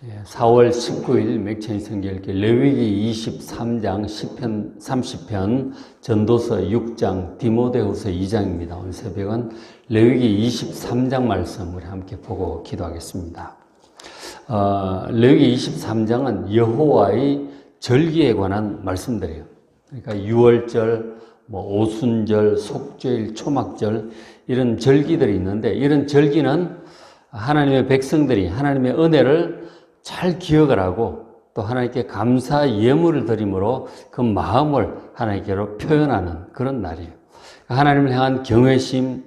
4월 19일 맥천이 성경일기 레위기 23장 10편 30편 전도서 6장 디모데후서 2장입니다. 오늘 새벽은 레위기 23장 말씀 우리 함께 보고 기도하겠습니다. 어, 레위기 23장은 여호와의 절기에 관한 말씀들이에요. 그러니까 6월절, 뭐 오순절, 속죄일, 초막절 이런 절기들이 있는데 이런 절기는 하나님의 백성들이 하나님의 은혜를 잘 기억을 하고 또 하나님께 감사 예물을 드림으로 그 마음을 하나님께로 표현하는 그런 날이에요. 하나님을 향한 경외심,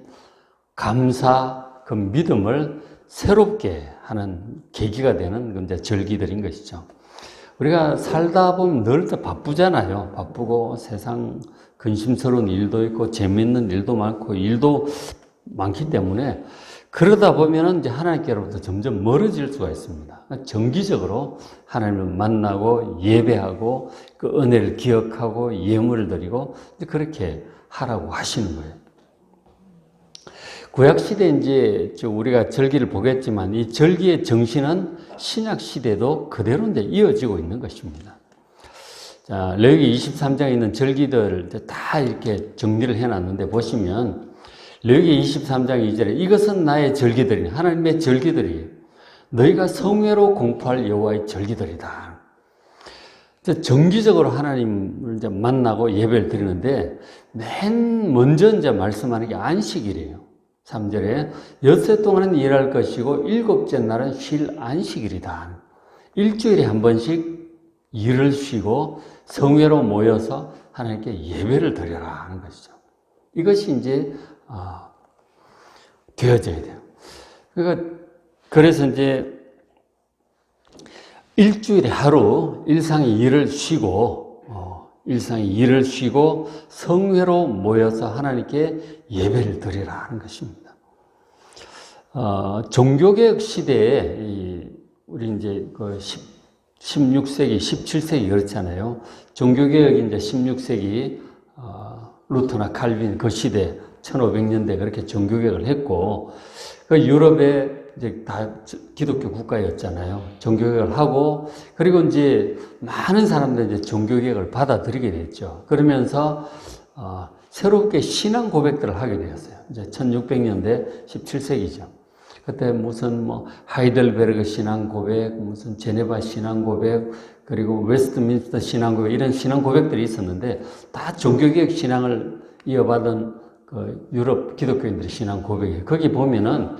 감사, 그 믿음을 새롭게 하는 계기가 되는 이제 절기들인 것이죠. 우리가 살다 보면 늘더 바쁘잖아요. 바쁘고 세상 근심스러운 일도 있고 재밌는 일도 많고 일도 많기 때문에 그러다 보면은 이제 하나님께로부터 점점 멀어질 수가 있습니다. 정기적으로 하나님을 만나고 예배하고 그 은혜를 기억하고 예물을 드리고 그렇게 하라고 하시는 거예요. 구약 시대 이제 우리가 절기를 보겠지만 이 절기의 정신은 신약 시대도 그대로 이제 이어지고 있는 것입니다. 자, 레위기 23장에 있는 절기들 다 이렇게 정리를 해놨는데 보시면 레위기 23장 2절에 이것은 나의 절기들이 하나님의 절기들이 너희가 성회로 공포할 여호와의 절기들이다. 정기적으로 하나님을 이제 만나고 예배를 드리는데 맨 먼저 이제 말씀하는 게 안식일이에요. 3절에 엿새 동안은 일할 것이고 일곱째 날은 쉴 안식일이다. 일주일에 한 번씩 일을 쉬고 성회로 모여서 하나님께 예배를 드려라 하는 것이죠. 이것이 이제 아, 되어져야 돼요. 그러니까 그래서 이제 일주일에 하루 일상의 일을 쉬고 어, 일상의 일을 쉬고 성회로 모여서 하나님께 예배를 드리라 하는 것입니다. 어, 종교개혁 시대에 이, 우리 이제 그 10, 16세기, 17세기 그렇잖아요. 종교개혁이 이제 16세기 어, 루터나 칼빈 그 시대 1500년대 그렇게 종교개혁을 했고 그 유럽에 이제 다 기독교 국가였잖아요. 종교개혁을 하고 그리고 이제 많은 사람들이 이제 종교개혁을 받아들이게 됐죠. 그러면서 어, 새롭게 신앙 고백들을 하게 되었어요. 이제 1600년대 17세기죠. 그때 무슨 뭐 하이델베르그 신앙 고백, 무슨 제네바 신앙 고백, 그리고 웨스트민스터 신앙 고백 이런 신앙 고백들이 있었는데 다 종교개혁 신앙을 이어받은 그 유럽 기독교인들의 신앙 고백이에요. 거기 보면은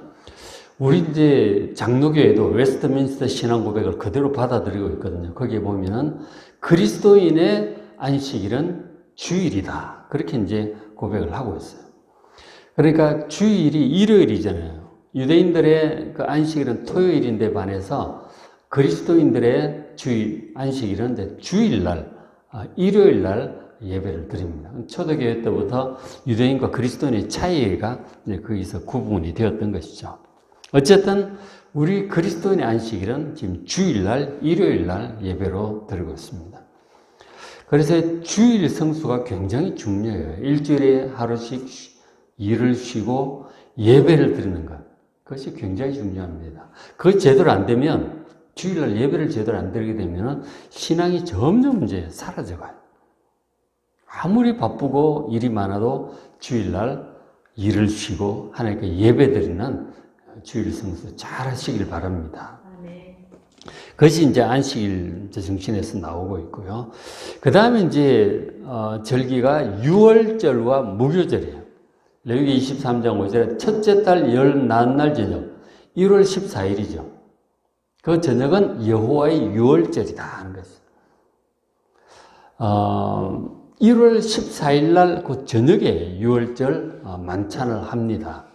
우리 이제 장로교회도 웨스트민스터 신앙 고백을 그대로 받아들이고 있거든요. 거기에 보면은 그리스도인의 안식일은 주일이다. 그렇게 이제 고백을 하고 있어요. 그러니까 주일이 일요일이잖아요. 유대인들의 그 안식일은 토요일인데 반해서 그리스도인들의 주일, 안식일은 주일날, 아, 일요일날 예배를 드립니다. 초대교회 때부터 유대인과 그리스도인의 차이가 이제 거기서 구분이 되었던 것이죠. 어쨌든 우리 그리스도인의 안식일은 지금 주일날, 일요일날 예배로 드리고 있습니다. 그래서 주일 성수가 굉장히 중요해요. 일주일에 하루씩 일을 쉬고 예배를 드리는 것. 그것이 굉장히 중요합니다. 그것 제대로 안 되면 주일날 예배를 제대로 안 드리게 되면 신앙이 점점 이제 사라져가요. 아무리 바쁘고 일이 많아도 주일날 일을 쉬고 하나님께 예배 드리는 주일 성수 잘 하시길 바랍니다. 그것이 이제 안식일 정신에서 나오고 있고요. 그 다음에 이제, 어, 절기가 6월절과 무교절이에요. 레위기 23장 5절에 첫째 달 열 난날 저녁, 1월 14일이죠. 그 저녁은 여호와의 6월절이다 하는 것이. 어, 1월 14일 날 그 저녁에 6월절 어, 만찬을 합니다.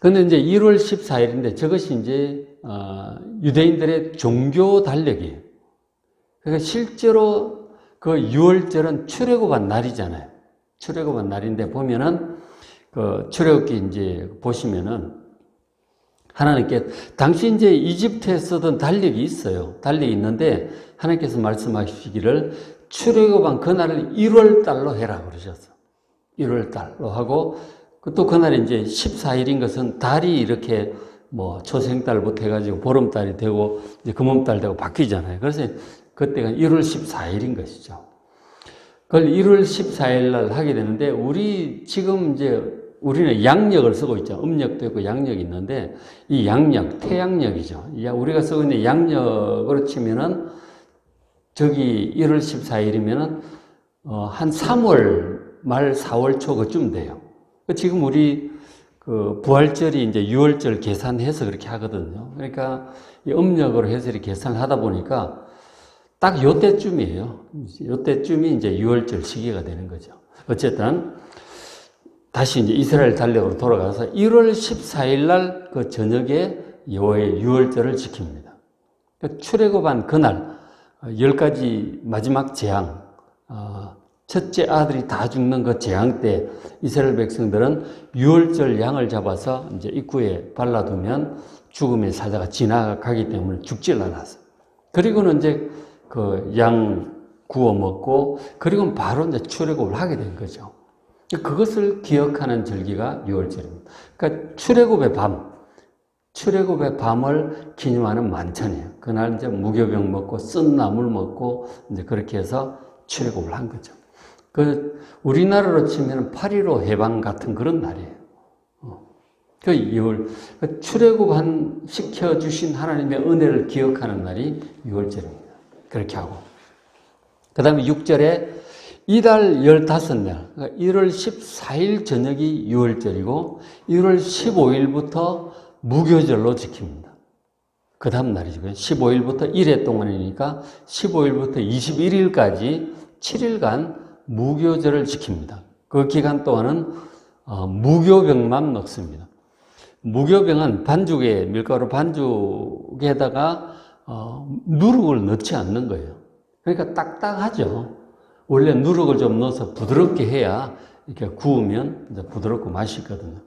근데 이제 1월 14일인데 저것이 이제 어, 유대인들의 종교 달력이에요. 그러니까 실제로 그 6월절은 출애굽한 날이잖아요. 출애굽한 날인데 보면은 그 출애굽기 이제 보시면은 하나님께 당시 이제 이집트에 쓰던 달력이 있어요. 달력이 있는데 하나님께서 말씀하시기를 출애굽한 그날을 1월 달로 해라 그러셨어. 1월 달로 하고 또 그날이 이제 14일인 것은 달이 이렇게 뭐 초생달부터 해가지고 보름달이 되고 이제 금음달 되고 바뀌잖아요. 그래서 그때가 1월 14일인 것이죠. 그걸 1월 14일 날 하게 되는데 우리 지금 이제 우리는 양력을 쓰고 있죠. 음력도 있고 양력이 있는데 이 양력, 태양력이죠. 이 우리가 쓰고 있는 양력으로 치면은 저기 1월 14일이면은 어, 한 3월 말 4월 초 그쯤 돼요. 그 지금 우리 그 부활절이 이제 6월절 계산해서 그렇게 하거든요. 그러니까 이 음력으로 해서 이렇게 계산을 하다 보니까 딱 요때쯤이에요. 요때쯤이 이제 6월절 시기가 되는 거죠. 어쨌든 다시 이제 이스라엘 달력으로 돌아가서 1월 14일 날 그 저녁에 여호와의 6월절을 지킵니다. 그 출애굽한 그날 어, 열 가지 마지막 재앙, 어, 첫째 아들이 다 죽는 그 재앙 때 이스라엘 백성들은 6월절 양을 잡아서 이제 입구에 발라두면 죽음의 사자가 지나가기 때문에 죽질 않았어요. 그리고는 이제 그 양 구워 먹고 그리고 바로 이제 출애굽을 하게 된 거죠. 그것을 기억하는 절기가 6월절입니다. 그러니까 출애굽의 밤, 출애굽의 밤을 기념하는 만찬이에요. 그날 이제 무교병 먹고 쓴 나물 먹고 이제 그렇게 해서 출애굽을 한 거죠. 그 우리나라로 치면 8.15 해방 같은 그런 날이에요. 어. 그 2월 그 출애굽한 시켜 주신 하나님의 은혜를 기억하는 날이 6월절입니다. 그렇게 하고 그다음에 6절에 이달 15날, 그러니까 1월 14일 저녁이 6월절이고 1월 15일부터 무교절로 지킵니다. 그 다음 날이죠. 15일부터 1회 동안이니까 15일부터 21일까지 7일간 무교절을 지킵니다. 그 기간 동안은 어, 무교병만 먹습니다. 무교병은 반죽에 밀가루 반죽에다가 어, 누룩을 넣지 않는 거예요. 그러니까 딱딱하죠. 원래 누룩을 좀 넣어서 부드럽게 해야 이렇게 구우면 부드럽고 맛있거든요.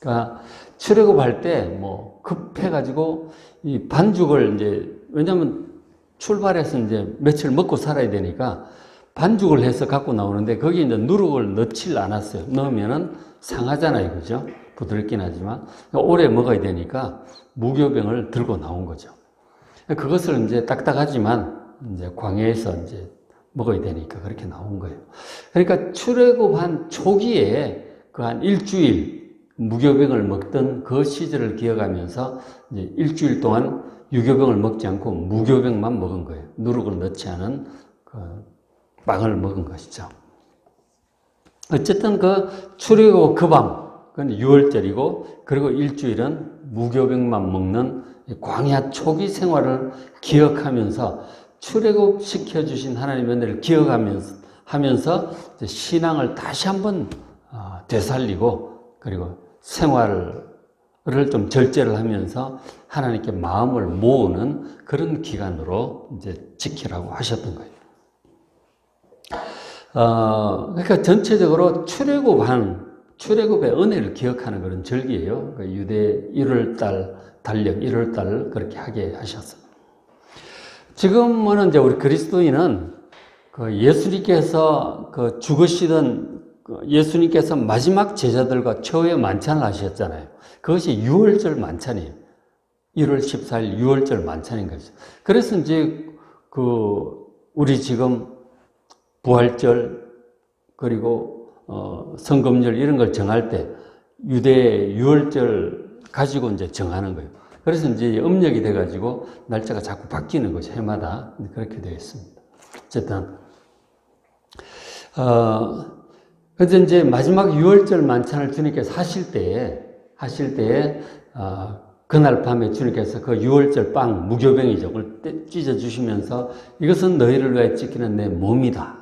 그러니까 출애굽할 때 뭐 급해가지고 이 반죽을 이제 왜냐면 출발해서 이제 며칠 먹고 살아야 되니까 반죽을 해서 갖고 나오는데 거기 이제 누룩을 넣질 않았어요. 넣으면은 상하잖아요. 그죠? 부드럽긴 하지만 그러니까 오래 먹어야 되니까 무교병을 들고 나온 거죠. 그것을 이제 딱딱하지만 이제 광야에서 이제 먹어야 되니까 그렇게 나온 거예요. 그러니까 출애굽한 초기에 그 한 일주일 무교병을 먹던 그 시절을 기억하면서 이제 일주일 동안 유교병을 먹지 않고 무교병만 먹은 거예요. 누룩을 넣지 않은 그 빵을 먹은 것이죠. 어쨌든 그 출애굽 그 밤, 그건 6월절이고 그리고 일주일은 무교병만 먹는 광야 초기 생활을 기억하면서 출애굽 시켜 주신 하나님의 은혜를 기억하면서 하면서 신앙을 다시 한번 어, 되살리고 그리고 생활을 좀 절제를 하면서 하나님께 마음을 모으는 그런 기간으로 이제 지키라고 하셨던 거예요. 어, 그러니까 전체적으로 출애굽한 출애굽의 은혜를 기억하는 그런 절기예요. 그 유대 1월 달 달력 1월 달 그렇게 하게 하셨어요. 지금은 이제 우리 그리스도인은 그 예수님께서 그 죽으시던 그 예수님께서 마지막 제자들과 최후의 만찬을 하셨잖아요. 그것이 6월절 만찬이에요. 1월 14일 6월절 만찬인 거죠. 그래서 이제 그 우리 지금 부활절 그리고 어 성금절 이런 걸 정할 때 유대 6월절 가지고 이제 정하는 거예요. 그래서 이제 음력이 돼 가지고 날짜가 자꾸 바뀌는 거죠. 해마다. 그렇게 되어 있습니다. 어쨌든, 어, 그래서 이제 마지막 6월절 만찬을 주님께서 하실 때에, 하실 때에, 어, 그날 밤에 주님께서 그 6월절 빵, 무교병이죠. 그걸 찢어주시면서 이것은 너희를 위해 지키는 내 몸이다.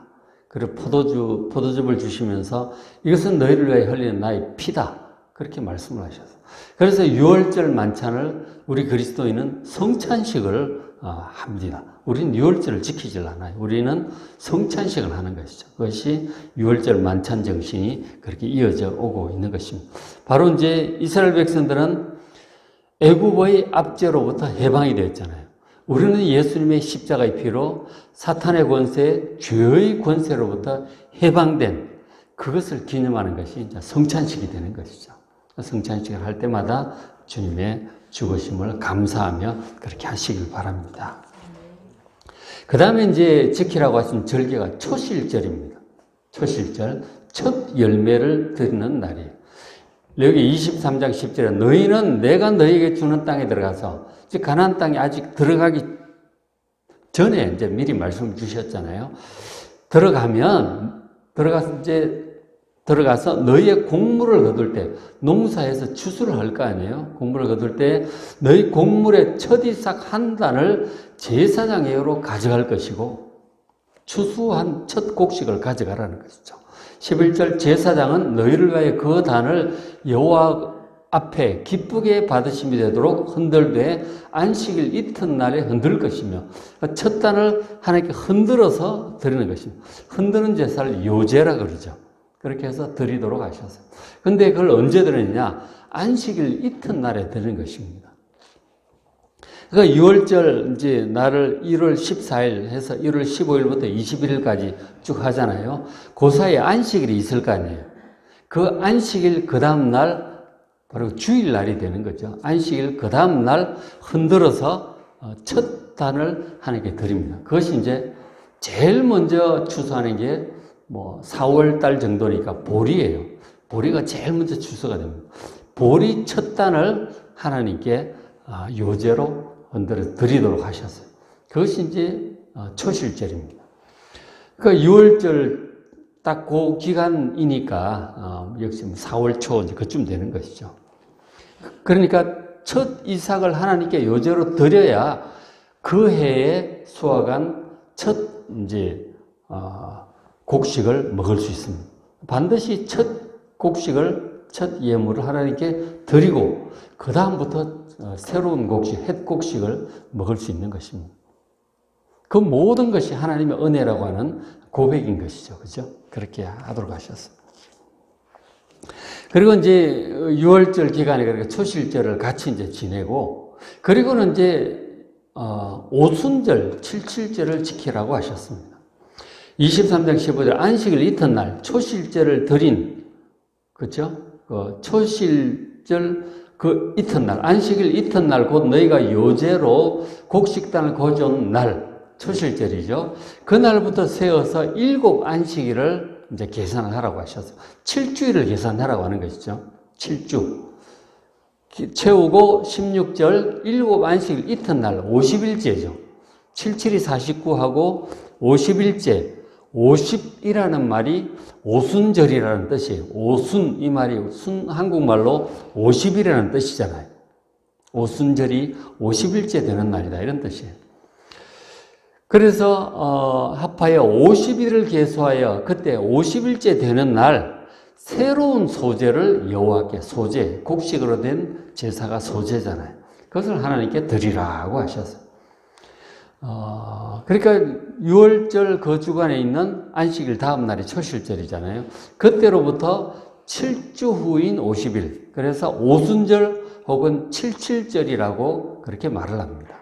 그리고 포도주, 포도즙을 주시면서 이것은 너희를 위해 흘리는 나의 피다. 그렇게 말씀을 하셨어요. 그래서 6월절 만찬을 우리 그리스도인은 성찬식을 어, 합니다. 우리는 6월절을 지키질 않아요. 우리는 성찬식을 하는 것이죠. 그것이 6월절 만찬 정신이 그렇게 이어져 오고 있는 것입니다. 바로 이제 이스라엘 백성들은 애굽의 압제로부터 해방이 되었잖아요. 우리는 예수님의 십자가의 피로 사탄의 권세, 죄의 권세로부터 해방된 그것을 기념하는 것이 이제 성찬식이 되는 것이죠. 성찬식을 할 때마다 주님의 죽으심을 감사하며 그렇게 하시길 바랍니다. 그 다음에 이제 지키라고 하신 절기가 초실절입니다. 초실절, 첫 열매를 드리는 날이에요. 여기 23장 10절에 너희는 내가 너희에게 주는 땅에 들어가서 즉 가나안 땅에 아직 들어가기 전에 이제 미리 말씀 주셨잖아요. 들어가면 들어가서 이제 들어가서 너희의 곡물을 거둘 때 농사에서 추수를 할 거 아니에요. 곡물을 거둘 때 너희 곡물의 첫 이삭 한 단을 제사장에게로 가져갈 것이고 추수한 첫 곡식을 가져가라는 것이죠. 11절 제사장은 너희를 위하여 그 단을 여호와 앞에 기쁘게 받으심이 되도록 흔들되 안식일 이튿날에 흔들 것이며 첫 단을 하나님께 흔들어서 드리는 것입니다. 흔드는 제사를 요제라 그러죠. 그렇게 해서 드리도록 하셨어요. 근데 그걸 언제 드리느냐? 안식일 이튿날에 드리는 것입니다. 그러니까 6월절 이제 날을 1월 14일 해서 1월 15일부터 21일까지 쭉 하잖아요. 그 사이에 안식일이 있을 거 아니에요. 그 안식일 그 다음 날 바로 주일 날이 되는 거죠. 안식일 그 다음 날 흔들어서 어, 첫 단을 하나님께 드립니다. 그것이 이제 제일 먼저 추수하는 게 뭐 4월 달 정도니까 보리예요. 보리가 제일 먼저 추수가 됩니다. 보리 첫 단을 하나님께 아, 요제로 흔들어 드리도록 하셨어요. 그것이 이제 어, 초실절입니다. 그 6월절 딱 그 기간이니까 어, 역시 4월 뭐초 그쯤 되는 것이죠. 그러니까 첫 이삭을 하나님께 요제로 드려야 그 해에 수확한 첫 이제 어, 곡식을 먹을 수 있습니다. 반드시 첫 곡식을 첫 예물을 하나님께 드리고 그 다음부터 어, 새로운 곡식, 햇 곡식을 먹을 수 있는 것입니다. 그 모든 것이 하나님의 은혜라고 하는 고백인 것이죠. 그죠? 그렇게 하도록 하셨습니다. 그리고 이제 6월절 기간에 그러니까 초실절을 같이 이제 지내고 그리고는 이제 어, 오순절, 칠칠절을 지키라고 하셨습니다. 23장 15절 안식일 이튿날 초실절을 드린 그렇죠? 그 초실절 그 이튿날 안식일 이튿날 곧 너희가 요제로 곡식단을 거둔 날 초실절이죠. 그날부터 세어서 일곱 안식일을 이제 계산을 하라고 하셨어요. 7주일을 계산하라고 하는 것이죠. 7주. 채우고 16절 일곱 안식일 이튿날 50일째죠. 77이 49하고 50일째 50이라는 말이 오순절이라는 뜻이에요. 오순 이 말이 순 한국말로 50이라는 뜻이잖아요. 오순절이 50일째 되는 날이다 이런 뜻이에요. 그래서 어, 합하여 50일을 계수하여 그때 50일째 되는 날 새로운 소재를 여호와께 소재 곡식으로 된 제사가 소재잖아요. 그것을 하나님께 드리라고 하셨어요. 어, 그러니까 6월절 그 주간에 있는 안식일 다음 날이 초실절이잖아요. 그때로부터 7주 후인 50일. 그래서 오순절 혹은 77절이라고 그렇게 말을 합니다.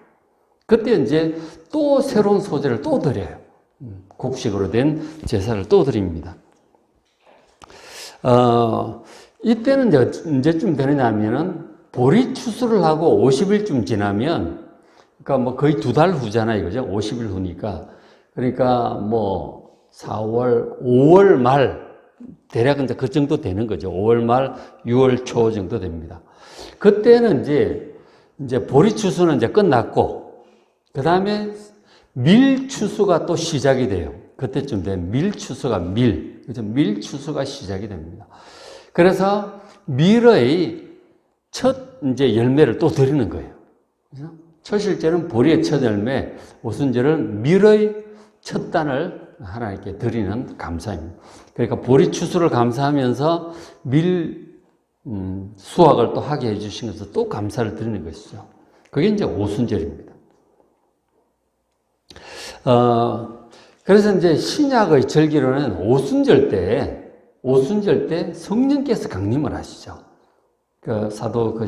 그때 이제 또 새로운 소재를 또 드려요. 음, 곡식으로 된 제사를 또 드립니다. 어, 이때는 이제 언제쯤 되느냐 하면은 보리 추수를 하고 50일쯤 지나면 그러니까 뭐 거의 두 달 후잖아요. 그죠? 50일 후니까. 그러니까 뭐 4월, 5월 말 대략 이제 그 정도 되는 거죠. 5월 말, 6월 초 정도 됩니다. 그때는 이제 이제 보리 추수는 이제 끝났고 그 다음에 밀 추수가 또 시작이 돼요. 그때쯤 되면 밀 추수가 밀, 그죠? 밀 추수가 시작이 됩니다. 그래서 밀의 첫 이제 열매를 또 드리는 거예요. 그죠? 초실제는 보리의 첫 열매, 오순절은 밀의 첫 단을 하나님께 드리는 감사입니다. 그러니까 보리 추수를 감사하면서 밀 음, 수확을 또 하게 해주신 것을 또 감사를 드리는 것이죠. 그게 이제 오순절입니다. 어, 그래서 이제 신약의 절기로는 오순절 때, 오순절 때 성령께서 강림을 하시죠. 그 사도 그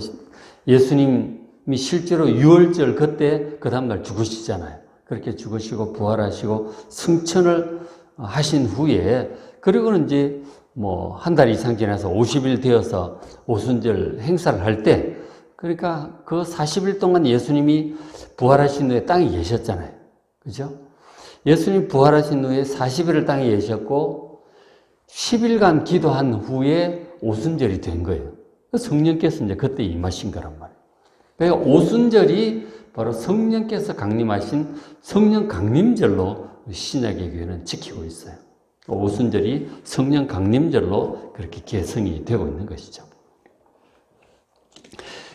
예수님이 실제로 6월절 그때 그 다음날 죽으시잖아요. 그렇게 죽으시고 부활하시고 승천을 하신 후에 그리고는 이제 뭐 한 달 이상 지나서 50일 되어서 오순절 행사를 할 때 그러니까 그 40일 동안 예수님이 부활하신 후에 땅에 계셨잖아요. 그죠? 예수님 부활하신 후에 40일을 땅에 계셨고 10일간 기도한 후에 오순절이 된 거예요. 성령께서 이제 그때 임하신 거란 말이에요. 그러니까 오순절이 바로 성령께서 강림하신 성령 강림절로 신약의 교회는 지키고 있어요. 오순절이 성령 강림절로 그렇게 개성이 되고 있는 것이죠.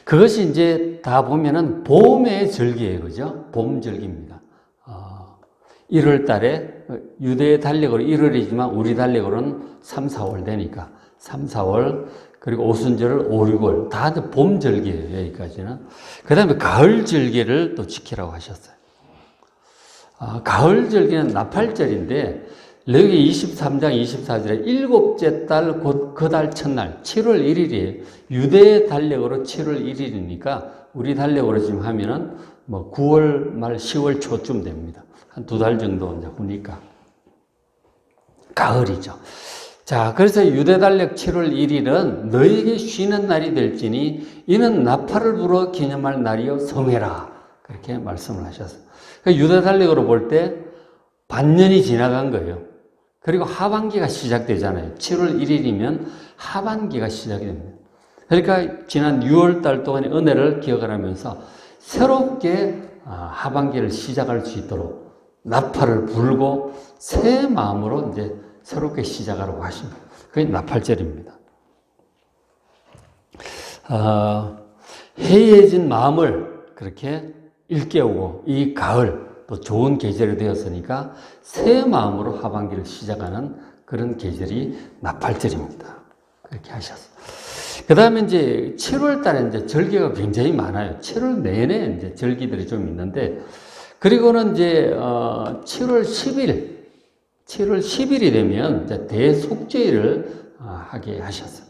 그것이 이제 다 보면은 봄의 절기예요. 그죠? 봄 절기입니다. 어, 1월 달에 유대의 달력으로 1월이지만 우리 달력으로는 3, 4월 되니까 3, 4월 그리고 오순절을 5, 6월 다 봄 절기예요. 여기까지는. 그 다음에 가을 절기를 또 지키라고 하셨어요. 아, 가을 절기는 나팔절인데 레위 23장 24절에 일곱째 달 곧 그 달 첫날 7월 1일이에요. 유대 달력으로 7월 1일이니까 우리 달력으로 지금 하면은 뭐 9월 말 10월 초쯤 됩니다. 한 두 달 정도 이제 후니까 가을이죠. 자, 그래서 유대 달력 7월 1일은 너에게 쉬는 날이 될지니 이는 나팔을 불어 기념할 날이요 성회라 그렇게 말씀을 하셨어요. 그러니까 유대 달력으로 볼 때 반년이 지나간 거예요. 그리고 하반기가 시작되잖아요. 7월 1일이면 하반기가 시작이 됩니다. 그러니까 지난 6월 달 동안의 은혜를 기억하면서 새롭게 아, 하반기를 시작할 수 있도록 나팔을 불고 새 마음으로 이제 새롭게 시작하라고 하십니다. 그게 나팔절입니다. 어, 해이해진 마음을 그렇게 일깨우고 이 가을 또 좋은 계절이 되었으니까 새 마음으로 하반기를 시작하는 그런 계절이 나팔절입니다. 그렇게 하셨어요. 그 다음에 이제 7월 달에 이제 절기가 굉장히 많아요. 7월 내내 이제 절기들이 좀 있는데, 그리고는 이제, 어, 7월 10일, 7월 10일이 되면 대속죄일을 어, 하게 하셨어요.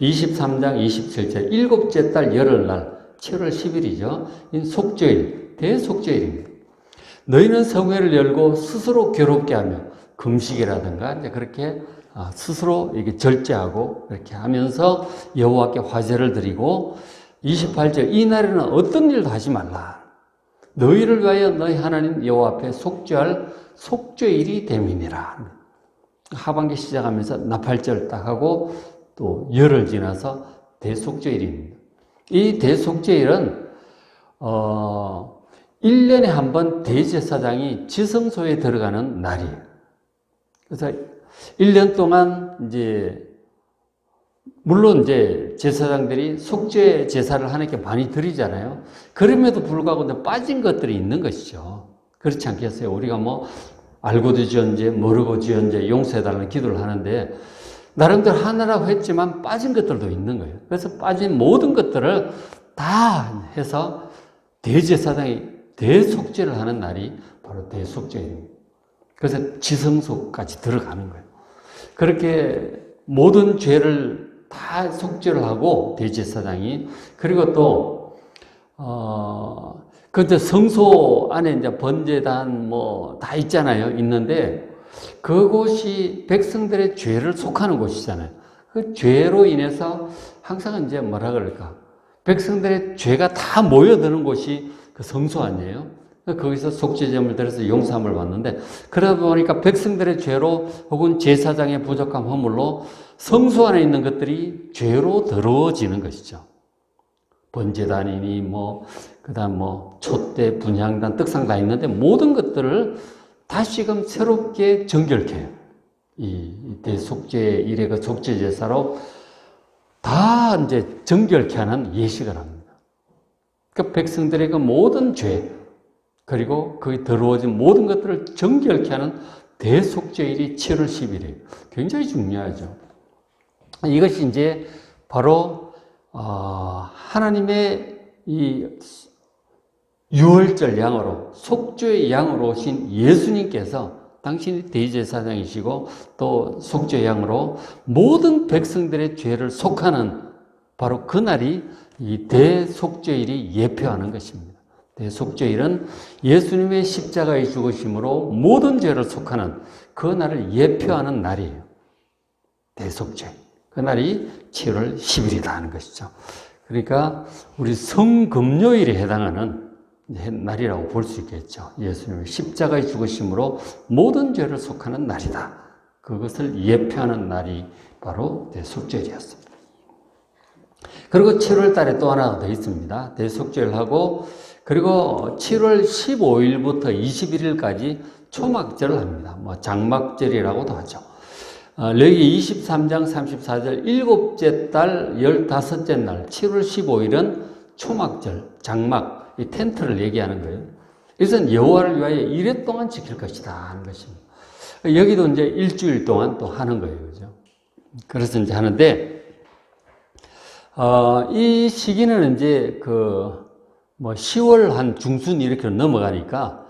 23장 27절, 일곱째 달 열흘날, 7월 10일이죠. 이 속죄일, 대속죄일입니다. 너희는 성회를 열고 스스로 괴롭게 하며 금식이라든가 이제 그렇게 아, 스스로 이게 절제하고 이렇게 하면서 여호와께 화제를 드리고 28절 이 날에는 어떤 일도 하지 말라. 너희를 위하여 너희 하나님 여호와 앞에 속죄할 속죄일이 됨이니라. 하반기 시작하면서 나팔절 딱 하고 또 열흘 지나서 대속죄일입니다. 이 대속죄일은 어 1년에 한 번 대제사장이 지성소에 들어가는 날이에요. 그래서 1년 동안 이제 물론 이제 제사장들이 속죄 제사를 하나님께 많이 드리잖아요. 그럼에도 불구하고 빠진 것들이 있는 것이죠. 그렇지 않겠어요? 우리가 뭐 알고도 지언제 모르고 지언제 용서해달라는 기도를 하는데 나름대로 하느라고 했지만 빠진 것들도 있는 거예요. 그래서 빠진 모든 것들을 다 해서 대제사장이 대속죄를 하는 날이 바로 대속죄입니다. 그래서 지성소까지 들어가는 거예요. 그렇게 모든 죄를 다 속죄를 하고 대제사장이 그리고 또 어, 그때 성소 안에 이제 번제단 뭐 다 있잖아요. 있는데 그곳이 백성들의 죄를 속하는 곳이잖아요. 그 죄로 인해서 항상 이제 뭐라 그럴까? 백성들의 죄가 다 모여드는 곳이 그 성소 아니에요? 거기서 속죄제물 들여서 용서함을 받는데 그러다 보니까 백성들의 죄로 혹은 제사장의 부족함 허물로 성소 안에 있는 것들이 죄로 더러워지는 것이죠. 번제단이니 뭐 그다음 뭐 촛대, 분향단, 떡상 다 있는데 모든 것들을 다시금 새롭게 정결케 이 대속죄 일의 그 속죄 제사로 다 이제 정결케 하는 예식을 합니다. 그 백성들의 그 모든 죄 그리고 거기 더러워진 모든 것들을 정결케 하는 대속죄일이 7월 10일이에요. 굉장히 중요하죠. 이것이 이제 바로 어, 하나님의 이 유월절 양으로 속죄의 양으로 오신 예수님께서 당신이 대제사장이시고 또 속죄 양으로 모든 백성들의 죄를 속하는 바로 그날이 이 대속죄일이 예표하는 것입니다. 대속죄일은 예수님의 십자가의 죽으심으로 모든 죄를 속하는 그 날을 예표하는 날이에요. 대속죄. 그 날이 7월 10일이다 하는 것이죠. 그러니까 우리 성금요일에 해당하는 날이라고 볼 수 있겠죠. 예수님의 십자가의 죽으심으로 모든 죄를 속하는 날이다. 그것을 예표하는 날이 바로 대속절이었습니다. 그리고 7월 달에 또 하나가 더 있습니다. 대속절하고 그리고 7월 15일부터 21일까지 초막절을 합니다. 뭐 장막절이라고도 하죠. 어, 레기 23장 34절 일곱째 달 열다섯째 날 7월 15일은 초막절, 장막, 이 텐트를 얘기하는 거예요. 이것은 여호와를 위하여 이래 동안 지킬 것이다 하는 것입니다. 여기도 이제 일주일 동안 또 하는 거예요. 그죠? 그래서 이제 하는데, 어, 이 시기는 이제 그, 뭐 10월 한 중순 이렇게 넘어가니까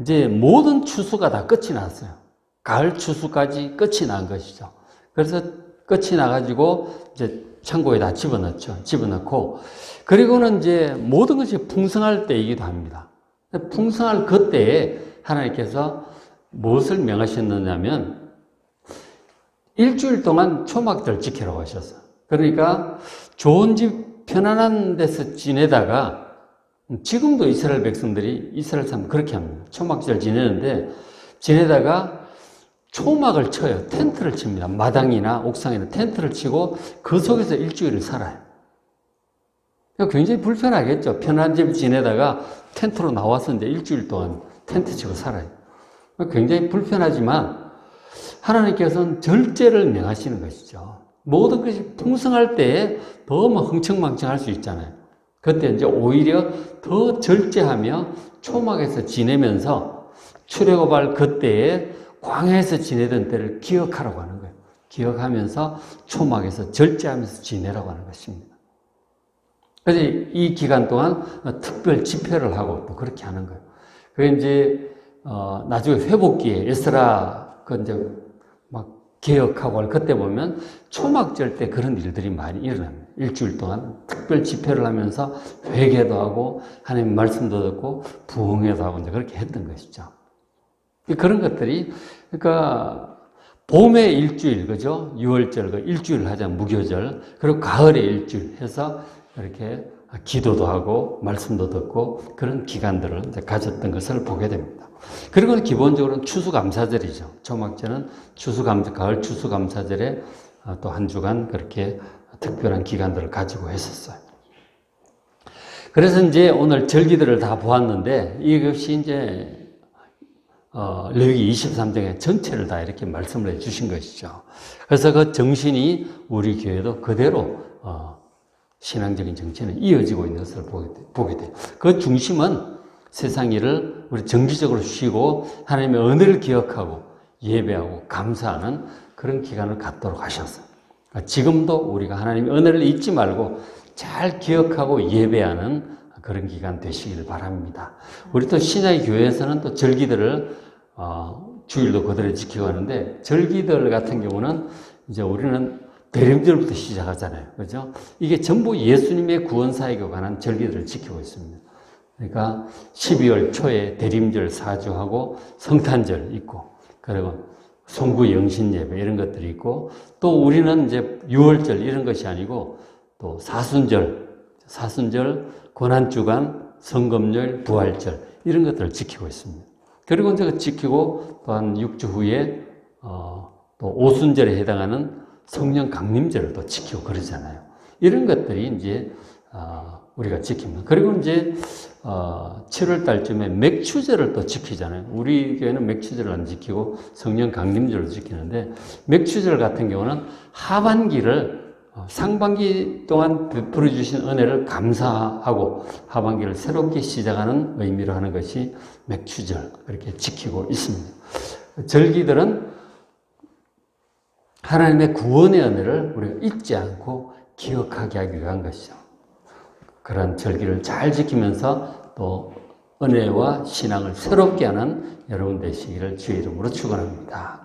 이제 모든 추수가 다 끝이 났어요. 가을 추수까지 끝이 난 것이죠. 그래서 끝이 나가지고 이제 창고에 다 집어넣죠. 집어넣고 그리고는 이제 모든 것이 풍성할 때이기도 합니다. 풍성할 그때에 하나님께서 무엇을 명하셨느냐면 일주일 동안 초막절 지키라고 하셨어요. 그러니까 좋은 집 편안한 데서 지내다가 지금도 이스라엘 백성들이 이스라엘 사람 그렇게 합니다. 초막절 지내는데 지내다가 초막을 쳐요. 텐트를 칩니다. 마당이나 옥상에는 텐트를 치고 그 속에서 일주일을 살아요. 굉장히 불편하겠죠. 편한 집 지내다가 텐트로 나와서 이제 일주일 동안 텐트 치고 살아요. 굉장히 불편하지만 하나님께서는 절제를 명하시는 것이죠. 모든 것이 풍성할 때에 더뭐 흥청망청할 수 있잖아요. 그때 이제 오히려 더 절제하며 초막에서 지내면서 출애굽할 그때에 광야에서 지내던 때를 기억하라고 하는 거예요. 기억하면서 초막에서 절제하면서 지내라고 하는 것입니다. 그래서 이 기간 동안 특별 집회를 하고 또 그렇게 하는 거예요. 그 이제 어, 나중에 회복기에 에스라 그 이제 막 개혁하고 할 그때 보면 초막절 때 그런 일들이 많이 일어납니다. 일주일 동안 특별 집회를 하면서 회개도 하고 하나님 말씀도 듣고 부흥회도 하고 이제 그렇게 했던 것이죠. 그런 것들이 그러니까 봄의 일주일 그죠? 6월절 그 일주일 하자 무교절 그리고 가을의 일주일 해서 이렇게 기도도 하고 말씀도 듣고 그런 기간들을 가졌던 것을 보게 됩니다. 그리고 기본적으로 추수감사절이죠. 초막절은 추수감사 가을 추수감사절에 또 한 주간 그렇게 특별한 기간들을 가지고 했었어요. 그래서 이제 오늘 절기들을 다 보았는데 이것이 이제 어, 레위 23장의 전체를 다 이렇게 말씀을 해 주신 것이죠. 그래서 그 정신이 우리 교회도 그대로 어, 신앙적인 정신은 이어지고 있는 것을 보게 돼요. 그 중심은 세상 일을 우리 정기적으로 쉬고 하나님의 은혜를 기억하고 예배하고 감사하는 그런 기간을 갖도록 하셨어요. 그러니까 지금도 우리가 하나님의 은혜를 잊지 말고 잘 기억하고 예배하는 그런 기간 되시기를 바랍니다. 우리 또 신약의 교회에서는 또 절기들을 어, 주일도 그대로 지키고 하는데 절기들 같은 경우는 이제 우리는 대림절부터 시작하잖아요. 그죠? 이게 전부 예수님의 구원사역에 관한 절기들을 지키고 있습니다. 그러니까 12월 초에 대림절 사주하고 성탄절 있고, 그리고 송구 영신 예배 이런 것들이 있고, 또 우리는 이제 6월절 이런 것이 아니고, 또 사순절, 사순절, 고난주간, 성금절, 부활절 이런 것들을 지키고 있습니다. 그리고 이제 지키고 또한 6주 후에 어, 또 오순절에 해당하는 성령 강림절을 또 지키고 그러잖아요. 이런 것들이 이제 어, 우리가 지킵니다. 그리고 이제 어, 7월 달쯤에 맥추절을 또 지키잖아요. 우리 교회는 맥추절을 안 지키고 성령 강림절을 지키는데 맥추절 같은 경우는 하반기를 어, 상반기 동안 베풀어 주신 은혜를 감사하고 하반기를 새롭게 시작하는 의미로 하는 것이 맥추절 그렇게 지키고 있습니다. 절기들은 하나님의 구원의 은혜를 우리가 잊지 않고 기억하게 하기 위한 것이죠. 그런 절기를 잘 지키면서 또 은혜와 신앙을 새롭게 하는 여러분 되시기를 주의 이름으로 축원합니다.